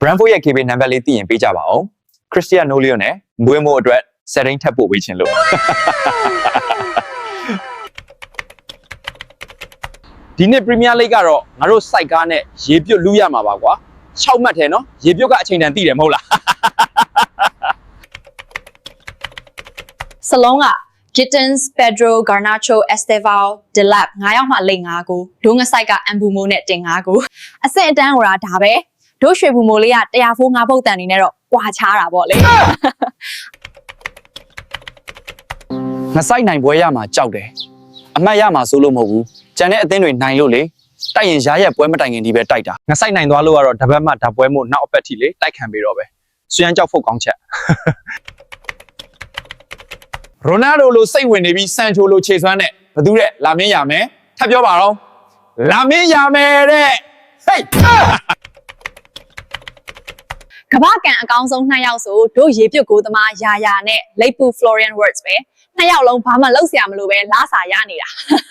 Brandford ရဲ့ KB နံပါတ်လေးသိရင်ပေးကြပါအောင် Christian Nolio နဲ့မွေးမို့အတွက် setting ထပ်ပို့ပေးခြင်းလို့ဒီနေ့ Premier League ကတော့ငါတို့ site ကားနဲ့ရေပြုတ်လူရမှာပါကွာ6မှတ်ထဲနော်ရေပြုတ်ကအချိန်တန်သိတယ်မဟုတ်လားစလုံးက Gittins, Pedro, Garnacho, Estevao, Delap 9ယောက်မှလိမ့်5ကိုဒိုးငဆိုင်က Ambumo နဲ့တင်5ကိုအဆင့်အတန်းဟိုတာဒါပဲ ဒိုးရွှေဘူမိုလေးကတရားဖိုး5ပုတ်တန်နေနဲ့တော့ကွာချားတာပေါ့လေငဆိုင်နိုင်ပွဲရမှာကြောက်တယ်အမှတ်ရမှာဆိုလို့မဟုတ်ဘူးကြံတဲ့အသင်းတွေနိုင်လို့လေတိုက်ရင်ရားရက်ပွဲမတိုင်ခင်ဒီပဲတိုက်တာငဆိုင်နိုင်သွားလို့ကတော့တပတ်မှဓာပွဲမို့နောက်အပတ်ထိလေတိုက်ခံပြီးတော့ပဲဆွေးရန်ကြောက်ဖို့ကောင်းချက်ရိုနာဒိုလိုစိတ်ဝင်နေပြီးဆန်ချိုလိုခြေစွမ်းနဲ့ဘသူတဲ့လာမင်းရမယ်ထပ်ပြောပါတော့လာမင်းရမယ်တဲ့ဟေးကမ္ဘာကန်အကောင်းဆုံး2ယောက်ဆိုဒိုးရေပြုတ်ကိုသမားယာယာနဲ့လိပ်ပူ Florian Words ပဲ2ယောက်လုံးဘာမှလောက်ဆရာမလို့ပဲလားစာရနေတာ